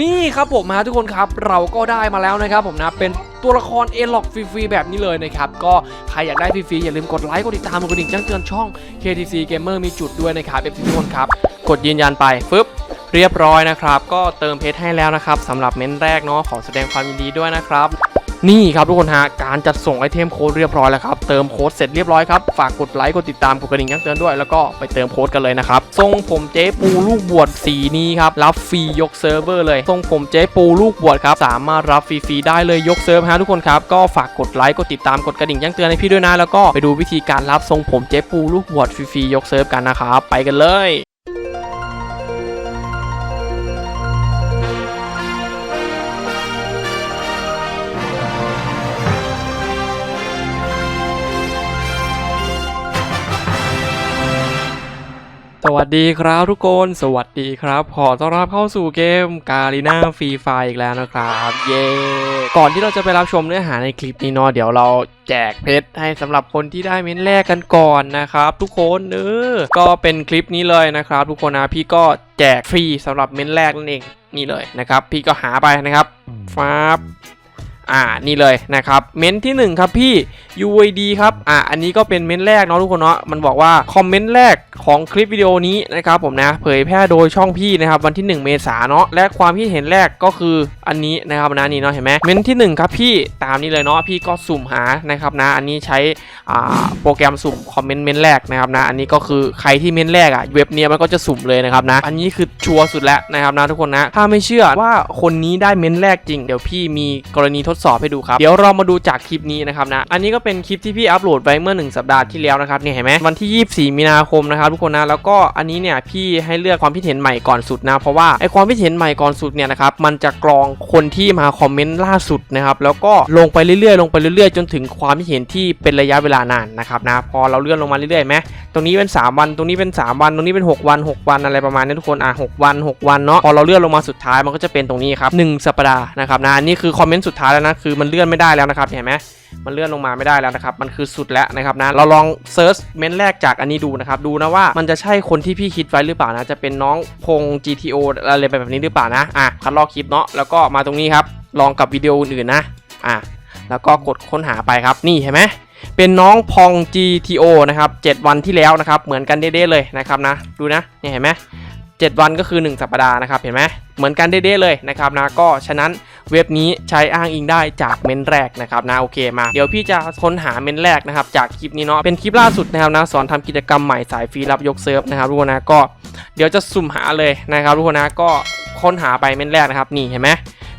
นี่ครับผมฮะทุกคนครับเราก็ได้มาแล้วนะครับผมนะเป็นตัวละครเอล็อกฟรีๆแบบนี้เลยนะครับ ก็ใครอยากได้ฟรีๆอย่าลืมกดไลค์กดติดตามกดกระดิ่งแจ้งเตือนช่อง KTC Gamer มีจุดด้วยนะครับเอฟทุกคนครับ กดยืนยันไปฟึบเรียบร้อยนะครับ ก็เติมเพชรให้แล้วนะครับสำหรับเม้นแรกเนาะขอแสดงความยินดีด้วยนะครับ นี่ครับทุกคนฮะการจัดส่งไอเทมโค้ดเรียบร้อยแล้วครับเติมโค้ดเสร็จเรียบร้อยครับฝากกดไลค์กดติดตามกดกระดิ่งแจ้งเตือนด้วยแล้วก็ไปเติมโค้ดกันเลยนะครับทรงผมเจ๊ปูลูกบวชสีนี้ครับรับฟรียกเซิร์ฟเวอร์เลยทรงผมเจ๊ปูลูกบวชครับสามารถรับฟรีๆได้เลยยกเซิร์ฟฮะทุกคนครับก็ฝากกดไลค์กดติดตามกดกระดิ่งแจ้งเตือนให้พี่ด้วยนะแล้วก็ไปดูวิธีการรับทรงผมเจ๊ปูลูกบวชฟรีๆยกเซิร์ฟกันนะครับไปกันเลย วัสดีครับทุกคน สวัสดีครับ ขอต้อนรับเข้าสู่เกมกา a ีนาฟรีไฟอีกแล้วนะครับ เย้ก่อนที่เราจะไปรับชมเนื้อหาในคลิปนี้เนาะเดี๋ยวเราแจกเพชรให้สำหรับคนที่ได้เม้นแรกกันก่อนนะครับ ทุกคนเออก็เป็นคลิปนี้เลยนะครับ ทุกคนนะพี่ก็แจกฟรีสำหรับเม้นแรกนั่นเองนี่เลยนะครับ พี่ก็หาไปนะครับฟ้าบ อ่านี่เลยนะครับเม้นที่ 1 ครับพี่ UID ครับอ่าอันนี้ก็เป็นเม้นแรกเนาะทุกคนเนาะมันบอกว่าคอมเมนต์แรกของคลิปวิดีโอนี้นะครับผมนะเผยแพร่โดยช่องพี่นะครับวันที่ 1 เมษาเนาะและความคิดเห็นแรกก็คืออันนี้นะครับนะนี่เนาะเห็นไหมเม้นที่ 1 ครับพี่ตามนี้เลยเนาะพี่ก็สุ่มหานะครับนะอันนี้ใช้อ่าโปรแกรมสุ่มคอมเมนต์เม้นแรกนะครับนะอันนี้ก็คือใครที่เม้นแรกอะเว็บเนี้ยมันก็จะสุ่มเลยนะครับนะอันนี้คือชัวร์สุดแล้วนะครับนะทุกคนนะถ้าไม่เชื่อว่าคนนี้ได้เม้นแรกจริงเดี๋ยวพี่มีกรณีทดสอบให้ดูครับ เดี๋ยวเรามาดูจากคลิปนี้นะครับนะ อันนี้ก็เป็นคลิปที่พี่อัปโหลดไว้เมื่อ 1 สัปดาห์ที่แล้วนะครับเนี่ยเห็นไหมวันที่ 24 มีนาคมนะครับทุกคนนะ แล้วก็อันนี้เนี่ยพี่ให้เลือกความคิดเห็นใหม่ก่อนสุดนะ เพราะว่าไอความคิดเห็นใหม่ก่อนสุดเนี่ยนะครับ มันจะกรองคนที่มาคอมเมนต์ล่าสุดนะครับ แล้วก็ลงไปเรื่อยๆ ลงไปเรื่อยๆ จนถึงความคิดเห็นที่เป็นระยะเวลานานนะครับนะ พอเราเลื่อนลงมาเรื่อยๆไหมตรงนี้เป็น 3 วัน ตรงนี้เป็น 3 วัน ตรงนี้เป็น 6 วัน 6 วันอะไรประมาณนี้ทุกคน อะ 6 วัน 6 วันเนาะ พอเราเลื่อนลงมาสุดท้ายมันก็จะเป็นตรงนี้ครับ1สัปดาห์นะครับนะนี่คือคอมเมนต์สุดท้ายแล้วนะคือมันเลื่อนไม่ได้แล้วนะครับเห็นไหมมันเลื่อนลงมาไม่ได้แล้วนะครับ มันคือสุดแล้วนะครับนะ เราลองเซิร์ชเมนต์แรกจากอันนี้ดูนะครับ ดูนะว่ามันจะใช่คนที่พี่คิดไว้หรือเปล่านะ จะเป็นน้องพง GTO อะไรแบบนี้หรือเปล่านะ อะ คัดลอกคลิปเนาะ แล้วก็มาตรงนี้ครับ ลองกับวิดีโออื่นๆนะ อะ แล้วก็กดค้นหาไปครับ นี่เห็นไหมเป็นน้องพอง GTO นะครับ 7 วันที่แล้วนะครับ เหมือนกันเด้ๆเลยนะครับนะ ดูนะ เนี่ยเห็นไหม7วันก็คือ 1 สัปดาห์นะครับ เห็นไหมเหมือนกันเด้ๆเลยนะครับนะ ก็ฉะนั้น เว็บนี้ใช้อ้างอิงได้จากเมนแรกนะครับนะโอเคมา เดี๋ยวพี่จะค้นหาเมนแรกนะครับจากคลิปนี้เนาะเป็นคลิปล่าสุดนะครับนะสอนทำกิจกรรมใหม่สายฟรีรับยกเซิร์ฟนะครับทุกคนนะก็เดี๋ยวจะสุ่มหาเลยนะครับทุกคนนะก็ค้นหาไปเมนแรกนะครับนี่เห็นไหม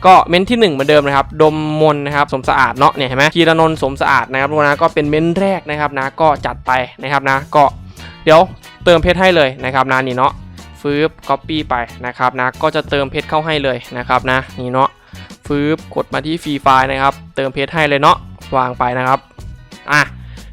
ก็เม้นที่1เหมือนเดิมนะครับ ดมมนนะครับสมสะอาดเนาะเนี่ยเห็นไหมกีรนนท์สมสะอาดนะครับทุกคนนะก็เป็นเม้นแรกนะครับนะก็จัดไปนะครับนะก็เดี๋ยวเติมเพชรให้เลยนะครับนะนี่เนาะฟืบก๊อปปี้ไปนะครับนะก็จะเติมเพชรเข้าให้เลยนะครับนะนี่เนาะ ฟืบกดมาที่ฟรีไฟล์นะครับ เติมเพชรให้เลยเนาะวางไปนะครับ อะ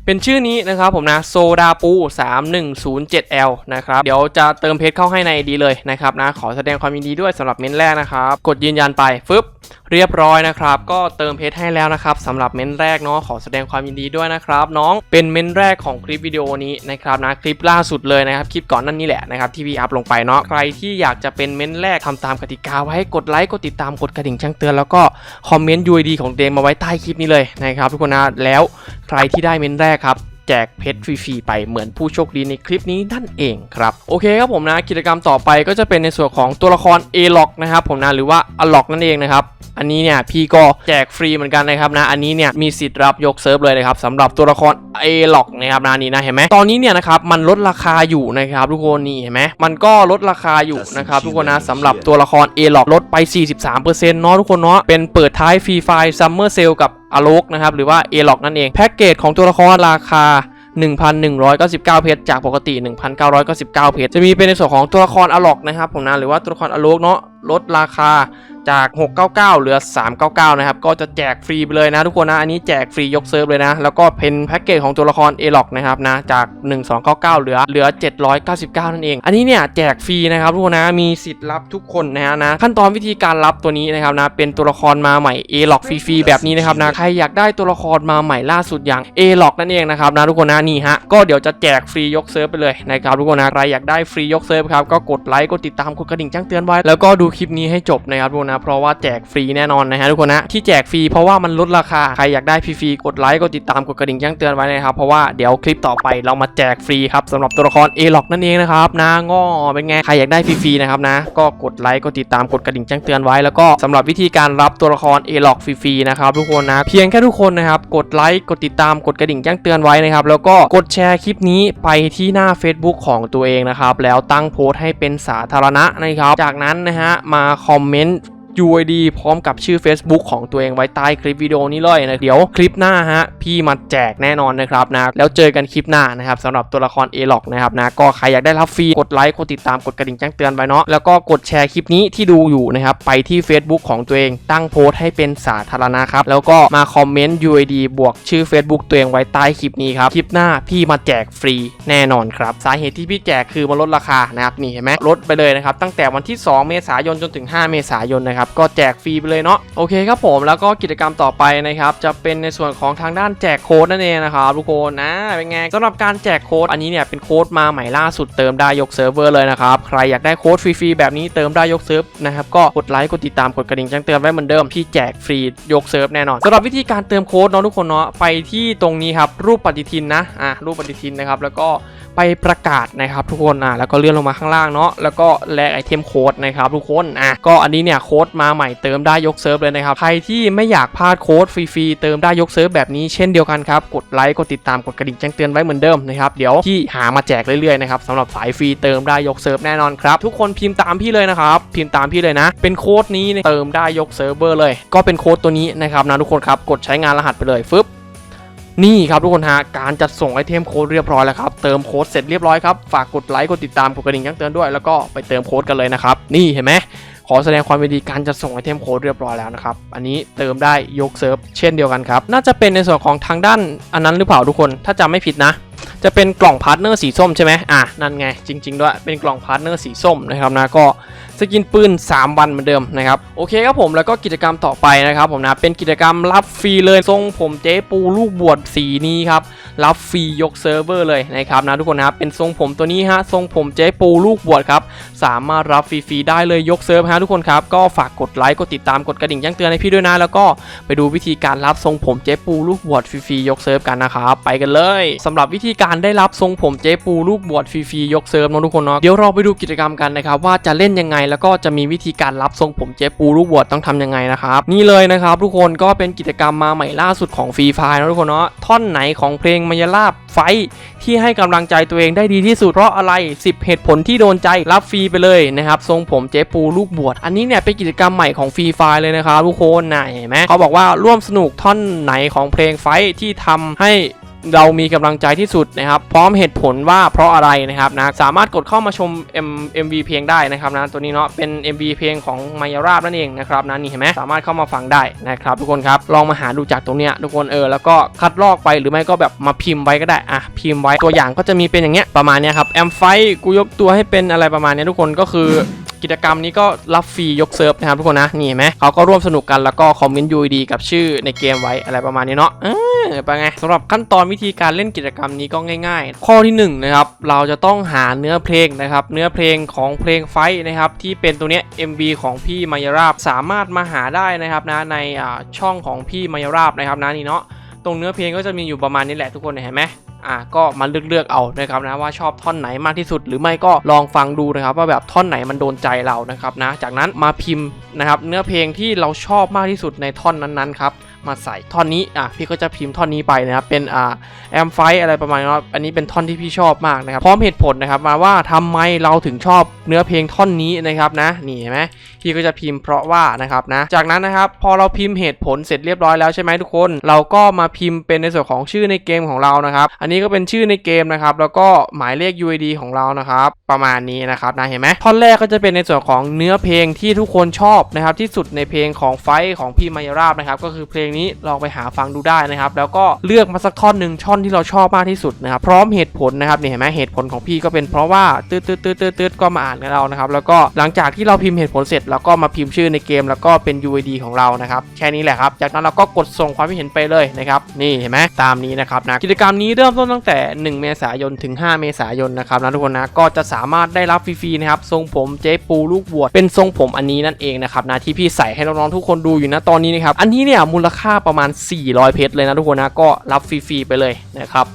เป็นชื่อนี้นะครับผมนะโซดาปู 3107L นะครับเดี๋ยวจะเติมเพชรเข้าให้ในดีเลยนะครับนะขอแสดงความยินดีด้วยสำหรับเม้นแรกนะครับกดยืนยันไปฟึบเรียบร้อยนะครับ ก็เติมเพชรให้แล้วนะครับสำหรับเม้นแรกเนาะขอแสดงความยินดีด้วยนะครับ น้องเป็นเม้นแรกของคลิปวิดีโอนี้นะครับนะคลิปล่าสุดเลยนะครับคลิปก่อนนั่นนี่แหละนะครับที่พี่อัพลงไปเนาะใครที่อยากจะเป็นเม้นแรกทำตามกติกาไว้กดไลค์กดติดตามกดกระดิ่งแจ้งเตือนแล้วก็คอมเมนต์ UID ของเดมมาไว้ใต้คลิปนี้เลยนะครับทุกคนนะแล้วใครที่ได้เม้นแรกครับแจกเพชรฟรีๆไปเหมือนผู้โชคดีในคลิปนี้นั่นเองครับ โอเคครับผมนะกิจกรรมต่อไปก็จะเป็นในส่วนของตัวละคร a l o c นะครับผมนะหรือว่า a l o c นั่นเองนะครับ อันนี้เนี่ยพี่ก็แจกฟรีเหมือนกันนะครับนะ อันนี้เนี่ยมีสิทธิ์รับยกเซิร์ฟเลยนะครับสำหรับตัวละคร a l o c นะครับนะนี่นะเห็นไหมตอนนี้เนี่ยนะครับมันลดราคาอยู่นะครับทุกคนนี่เห็นไหมมันก็ลดราคาอยู่นะครับทุกคนนะสำหรับตัวละคร a l o c ลดไป 43%เนาะทุกคนเนาะเป็นเปิดท้ายฟรีไฟล์ซัมเมอร์เซลกับอโลกนะครับหรือว่า a l o c นั่นเองแพ็กเกจของตัวละครราคา1,199 เพชรจากปกติ 1,999 เพชรจะมีเป็นในส่วนของตัวละครอลอกนะครับผมนะหรือว่าตัวละครอโลกเนาะลดราคา จาก 699 เหลือ 399 นะครับ ก็จะแจกฟรีไปเลยนะทุกคนนะ อันนี้แจกฟรียกเซิร์ฟเลยนะ แล้วก็เป็นแพ็กเกจของตัวละคร a l o c นะครับนะ จาก 1299 เหลือ เหลือ 799 นั่นเอง อันนี้เนี่ยแจกฟรีนะครับทุกคนนะ มีสิทธิ์รับทุกคนนะฮะนะ ขั้นตอนวิธีการรับตัวนี้นะครับนะ เป็นตัวละครมาใหม่ a l o c ฟรีๆแบบนี้นะครับนะ ใครอยากได้ตัวละครมาใหม่ล่าสุดอย่าง a l o c นั่นเองนะครับนะทุกคนนะนี่ฮะ ก็เดี๋ยวจะแจกฟรียกเซิร์ฟไปเลยนะครับทุกคนนะ ใครอยากได้ฟรียกเซิร์ฟครับ ก็กดไลค์ กดติดตาม กดกระดิ่งแจ้งเตือนไว้ แล้วก็ดูคลิปนี้ให้จบนะครับทุกคนนะเพราะว่าแจกฟรีแน่นอนนะฮะทุกคนนะที่แจกฟรีเพราะว่ามันลดราคาใครอยากได้ฟรีๆกดไลค์กดติดตามกดกระดิ่งแจ้งเตือนไว้นะครับเพราะว่าเดี๋ยวคลิปต่อไปเรามาแจกฟรีครับสำหรับตัวละคร a l o c นั่นเองนะครับนะง้อเป็นไงใครอยากได้ฟรีๆนะครับนะ ก็กดไลค์กดติดตามกดกระดิ่งแจ้งเตือนไว้แล้วก็สำหรับวิธีการรับตัวละคร a l o c ฟรีๆนะครับทุกคนนะเพียงแค่ทุกคนนะครับกดไลค์กดติดตามกดกระดิ่งแจ้งเตือนไว้นะครับแล้วก็กดแชร์คลิปนี้ไปที่หน้า Facebook ของตัวเองนะครับแล้วตั้งโพสต์ให้เป็นสาธารณะนะครับจากนั้นนะฮะมาคอมเมนต์ UID พร้อมกับชื่อ Facebook ของตัวเองไว้ใต้คลิปวิดีโอนี้เลยนะเดี๋ยวคลิปหน้าฮะพี่มาแจกแน่นอนนะครับนะแล้วเจอกันคลิปหน้านะครับสำหรับตัวละคร a l o c นะครับนะก็ใครอยากได้รับฟรีกดไลค์กดติดตามกดกระดิ่งแจ้งเตือนไว้เนาะแล้วก็กดแชร์คลิปนี้ที่ดูอยู่นะครับไปที่ Facebook ของตัวเองตั้งโพสต์ให้เป็นสาธารณะครับแล้วก็มาคอมเมนต์ UID บวกชื่อ Facebook ตัวเองไว้ใต้คลิปนี้ครับคลิปหน้าพี่มาแจกฟรีแน่นอนครับสาเหตุที่พี่แจกคือมาลดราคานะครับนี่เห็นไหมลดไปเลยนะครับตั้งแต่วันที่ 2 เมษายนจนถึง 5 เมษายนนะครับก็แจกฟรีไปเลยเนาะโอเคครับผมแล้วก็กิจกรรมต่อไปนะครับจะเป็นในส่วนของทางด้านแจกโค้ดนั่นเองนะครับทุกคนนะเป็นไงสำหรับการแจกโค้ดอันนี้เนี่ยเป็นโค้ดมาใหม่ล่าสุดเติมได้ยกเซิร์ฟเวอร์เลยนะครับใครอยากได้โค้ดฟรีๆแบบนี้เติมได้ยกเซิร์ฟนะครับก็กดไลค์กดติดตามกดกระดิ่งแจ้งเตือนไว้เหมือนเดิมพี่แจกฟรียกเซิร์ฟแน่นอนสำหรับวิธีการเติมโค้ดเนาะทุกคนเนาะไปที่ตรงนี้ครับรูปปฏิทินนะอะรูปปฏิทินนะครับแล้วก็ไปประกาศนะครับทุกคนอะแล้วก็เลื่อนลงมาข้างล่างเนาะแล้วก็แลกไอเทมโค้ดนะครับทุกคนอะก็อันนี้เนี่ยโค้ดมาใหม่เติมได้ยกเซิร์ฟเลยนะครับ ใครที่ไม่อยากพลาดโค้ดฟรีๆเติมได้ยกเซิร์ฟแบบนี้เช่นเดียวกันครับ กดไลค์กดติดตามกดกระดิ่งแจ้งเตือนไว้เหมือนเดิมนะครับ เดี๋ยวที่หามาแจกเรื่อยๆนะครับสำหรับสายฟรีเติมได้ยกเซิร์ฟแน่นอนครับ ทุกคนพิมพ์ตามพี่เลยนะครับ พิมพ์ตามพี่เลยนะ เป็นโค้ดนี้เนี่ยเติมได้ยกเซิร์ฟเวอร์เลย ก็เป็นโค้ดตัวนี้นะครับนะทุกคนครับกดใช้งานรหัสไปเลยฟึบนี่ครับทุกคนฮะการจัดส่งไอเทมโค้ดเรียบร้อยแล้วครับเติมโค้ดเสร็จเรียบร้อยครับฝากกดไลค์กดติดตามกดกระดิ่งแจ้งเตือนด้วยแล้วก็ไปเติมโค้ดกันเลยนะครับนี่เห็นไหม ขอแสดงความยินดีการจัดส่งไอเทมโค้ดเรียบร้อยแล้วนะครับ อันนี้เติมได้ยกเซิร์ฟเช่นเดียวกันครับ น่าจะเป็นในส่วนของทางด้านอันนั้นหรือเปล่าทุกคน ถ้าจำไม่ผิดนะ จะเป็นกล่องพาร์ทเนอร์สีส้มใช่ไหมอะ นั่นไง จริง ๆ ด้วย เป็นกล่องพาร์ทเนอร์สีส้มนะครับนะ ก็สกินปืน 3 วันเหมือนเดิมนะครับ โอเคครับผม แล้วก็กิจกรรมต่อไปนะครับผมนะ เป็นกิจกรรมรับฟรีเลยทรงผมเจ๊ปูลูกบวชสีนี้ครับ รับฟรียกเซิร์ฟเวอร์เลยนะครับนะทุกคนนะครับเป็นทรงผมตัวนี้ฮะทรงผมเจ๊ปูลูกบวชครับสามารถรับฟรีๆได้เลยยกเซิร์ฟฮะทุกคนครับก็ฝากกดไลค์กดติดตามกดกระดิ่งแจ้งเตือนให้พี่ด้วยนะ แล้วก็ไปดูวิธีการรับทรงผมเจ๊ปูลูกบวชฟรีๆยกเซิร์ฟกันนะครับไปกันเลยสำหรับวิธีการได้รับทรงผมเจ๊ปูลูกบวชฟรีๆยกเซิร์ฟนะทุกคนเนาะเดี๋ยวเราไปดูกิจกรรมกันนะครับว่าจะเล่นยังไงแล้วก็จะมีวิธีการรับทรงผมเจ๊ปูลูกบวชต้องทำยังไงนะครับนี่เลยนะครับทุกคนก็เป็นกิจกรรมมาใหม่ล่าสุดของฟรีไฟนะทุกคนเนาะท่อนไหนของเพลงมายาลาบไฟที่ให้กำลังใจตัวเองได้ดีที่สุดเพราะอะไร 10 เหตุผลที่โดนใจรับฟรีไปเลยนะครับทรงผมเจ๊ปูลูกบวชอันนี้เนี่ยเป็นกิจกรรมใหม่ของฟรีไฟเลยนะครับทุกคนนะเห็นไหมเขาบอกว่าร่วมสนุกท่อนไหนของเพลงไฟที่ทำให้ เรามีกำลังใจที่สุดนะครับ พร้อมเหตุผลว่าเพราะอะไรนะครับนะสามารถกดเข้ามาชม M MV เพลงได้นะครับนะตัวนี้เนาะเป็น MV เพลงของมายาราบนั่นเองนะครับนะนี่เห็นไหมสามารถเข้ามาฟังได้นะครับทุกคนครับลองมาหาดูจากตรงเนี้ยทุกคนเออแล้วก็คัดลอกไปหรือไม่ก็แบบมาพิมพ์ไว้ก็ได้อะพิมพ์ไว้ตัวอย่างก็จะมีเป็นอย่างเงี้ยประมาณเนี้ยครับแอมไฟกูยกตัวให้เป็นอะไรประมาณเนี้ยทุกคนก็คือ กิจกรรมนี้ก็รับฟรียกเซิร์ฟนะครับทุกคนนะนี่เห็นไหมเขาก็ร่วมสนุกกันแล้วก็คอมเมนต์ UID กับชื่อในเกมไว้อะไรประมาณนี้เนาะเออเป็นไงสำหรับขั้นตอนวิธีการเล่นกิจกรรมนี้ก็ง่าย ๆ ข้อที่หนึ่งนะครับเราจะต้องหาเนื้อเพลงนะครับเนื้อเพลงของเพลงไฟนะครับที่เป็นตัวเนี้ย MV ของพี่มายราบสามารถมาหาได้นะครับนะในอ่าช่องของพี่มายราบนะครับนะนี่เนาะตรงเนื้อเพลงก็จะมีอยู่ประมาณนี้แหละทุกคนเห็นไหม อะก็มาเลือกเลือกๆเอานะครับนะว่าชอบท่อนไหนมากที่สุด หรือไม่ก็ลองฟังดูนะครับ ว่าแบบท่อนไหนมันโดนใจเรานะครับนะจากนั้นมาพิมพ์นะครับเนื้อเพลงที่เราชอบมากที่สุดในท่อนนั้นๆครับ มาใส่ท่อนนี้อะพี่ก็จะพิมพ์ท่อนนี้ไปนะครับเป็นอ่าแอมไฟอะไรประมาณนี้ครับอันนี้เป็นท่อนที่พี่ชอบมากนะครับพร้อมเหตุผลนะครับมาว่าทำไมเราถึงชอบเนื้อเพลงท่อนนี้นะครับนะนี่เห็นไหมพี่ก็จะพิมพ์เพราะว่านะครับนะจากนั้นนะครับพอเราพิมพ์เหตุผลเสร็จเรียบร้อยแล้วใช่ไหมทุกคน เราก็มาพิมพ์เป็นในส่วนของชื่อในเกมของเรานะครับ อันนี้ก็เป็นชื่อในเกมนะครับแล้วก็หมายเลข UID ของเรานะครับประมาณนี้นะครับนะเห็นไหมท่อนแรกก็จะเป็นในส่วนของเนื้อเพลงที่ทุกคนชอบนะครับที่สุดในเพลงของไฟของพี่มายราบนะครับก็คือเพลงนี้ลองไปหาฟังดูได้นะครับ แล้วก็เลือกมาสักท่อนหนึ่งช่อนที่เราชอบมากที่สุดนะครับ พร้อมเหตุผลนะครับนี่เห็นไหมเหตุผลของพี่ก็เป็นเพราะว่าตืดตืดตืดตืดตืดก็มาอ่านกันเรานะครับ แล้วก็หลังจากที่เราพิมพ์เหตุผลเสร็จเราก็มาพิมพ์ชื่อในเกม แล้วก็เป็น UID ของเรานะครับแค่นี้แหละครับ จากนั้นเราก็กดส่งความคิดเห็นไปเลยนะครับนี่เห็นไหมตามนี้นะครับนะกิจกรรมนี้เริ่มต้นตั้งแต่ 1 เมษายนถึง 5 เมษายนนะครับนะทุกคนนะก็จะสามารถได้รับฟรีๆนะครับทรงผมเจ๊ปูลูกบวชเป็นทรงผมอันนี้นั่นเองนะครับนะที่พี่ใส่ให้น้องๆทุกคนดูอยู่นะตอนนี้นะครับอันนี้เนี่ยมูลค่าประมาณ 400 เพชรเลยนะทุกคนนะ ก็รับฟรีๆไปเลยนะครับ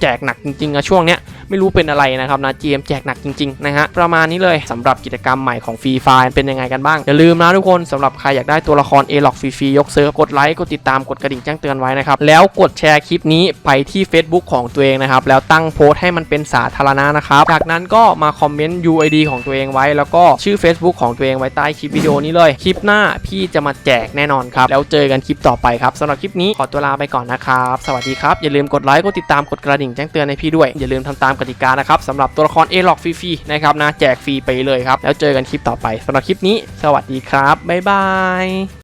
แจกหนักจริงๆอะช่วงเนี้ย ไม่รู้เป็นอะไรนะครับนะ GM แจกหนักจริงๆนะฮะประมาณนี้เลยสำหรับกิจกรรมใหม่ของฟรีไฟเป็นยังไงกันบ้าง อย่าลืมนะทุกคนสำหรับใครอยากได้ตัวละคร a อ o ็อกฟรีๆยกเซิร์ฟกดไลค์กดติดตามกดกระดิ่งแจ้งเตือนไว้นะครับแล้วกดแชร์คลิปนี้ไปที่ Facebook ของตัวเองนะครับแล้วตั้งโพสต์ให้มันเป็นสาธารณะนะครับจากนั้นก็มาคอมเมนต์ UID ของตัวเองไว้ แล้วก็ชื่อ Facebook ของตัวเองไว้ใต้คลิปวิดีโอนี้เลยคลิปหน้าพี่จะมาแจกแน่นอนครับแล้วเจอกันคลิปต่อไปครับสำหรับคลิปนี้ขอตัวลาไปก่อนนะครับสวัสดีครับอย่าลืมกดไลค์กดติดตามกดกระดิ่งแจ้งเตือนให้พี่ด้วยอย่าลืมทำตามกติกานะครับสำหรับตัวละครเอล็อกฟรีๆนะครับนะแจกฟรีไปเลยครับ แล้วเจอกันคลิปต่อไปสำหรับคลิปนี้ สวัสดีครับ บ๊ายบาย